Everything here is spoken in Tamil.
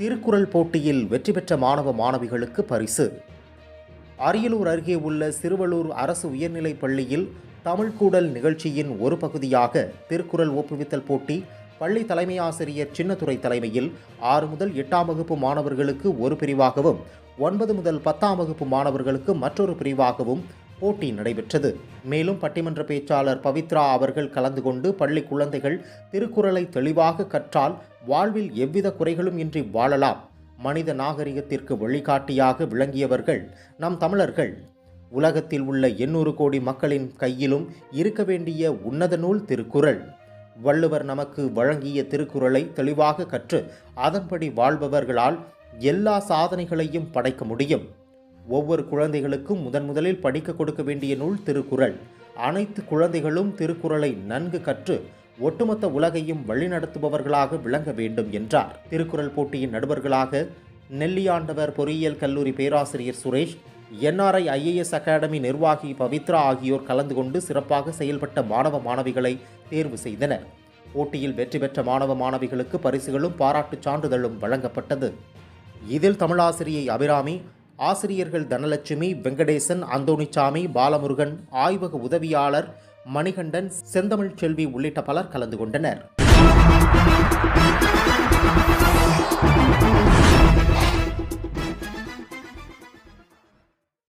திருக்குறள் போட்டியில் வெற்றி பெற்ற மாணவ மாணவிகளுக்கு பரிசு. அரியலூர் அருகே உள்ள சிறுவலூர் அரசு உயர்நிலைப் பள்ளியில் தமிழ் கூடல் நிகழ்ச்சியின் ஒரு பகுதியாக திருக்குறள் ஒப்புவித்தல் போட்டி பள்ளி தலைமை ஆசிரியர் சின்னத்துறை தலைமையில் ஆறு முதல் எட்டாம் வகுப்பு மாணவர்களுக்கு ஒரு பிரிவாகவும் ஒன்பது முதல் பத்தாம் வகுப்பு மாணவர்களுக்கு மற்றொரு பிரிவாகவும் போட்டி நடைபெற்றது. மேலும் பட்டிமன்ற பேச்சாளர் பவித்ரா அவர்கள் கலந்து கொண்டு பள்ளி குழந்தைகள் திருக்குறளை தெளிவாக கற்றால் வாழ்வில் எவ்வித குறைகளும் இன்றி வாழலாம். மனித நாகரிகத்திற்கு வழிகாட்டியாக விளங்கியவர்கள் நம் தமிழர்கள். உலகத்தில் உள்ள எண்ணூறு கோடி மக்களின் கையிலும் இருக்க வேண்டிய உன்னத நூல் திருக்குறள். வள்ளுவர் நமக்கு வழங்கிய திருக்குறளை தெளிவாக கற்று அதன்படி வாழ்பவர்களால் எல்லா சாதனைகளையும் படைக்க முடியும். ஒவ்வொரு குழந்தைகளுக்கும் முதன் முதலில் படிக்க கொடுக்க வேண்டிய நூல் திருக்குறள். அனைத்து குழந்தைகளும் திருக்குறளை நன்கு கற்று ஒட்டுமொத்த உலகையும் வழிநடத்துபவர்களாக விளங்க வேண்டும் என்றார். திருக்குறள் போட்டியின் நடுவர்களாக நெல்லியாண்டவர் பொறியியல் கல்லூரி பேராசிரியர் சுரேஷ் என்ஆர்ஐ ஐஏஎஸ் அகாடமி நிர்வாகி பவித்ரா ஆகியோர் கலந்து கொண்டு சிறப்பாக செயல்பட்ட மாணவ மாணவிகளை தேர்வு செய்தனர். போட்டியில் வெற்றி பெற்ற மாணவ மாணவிகளுக்கு பரிசுகளும் பாராட்டுச் சான்றிதழும் வழங்கப்பட்டது. இதில் தமிழாசிரியை அபிராமி ஆசிரியர்கள் தனலட்சுமி வெங்கடேசன் அந்தோணிச்சாமி பாலமுருகன் ஆய்வக உதவியாளர் மணிகண்டன் செந்தமிழ் செல்வி உள்ளிட்ட பலர் கலந்து கொண்டனர்.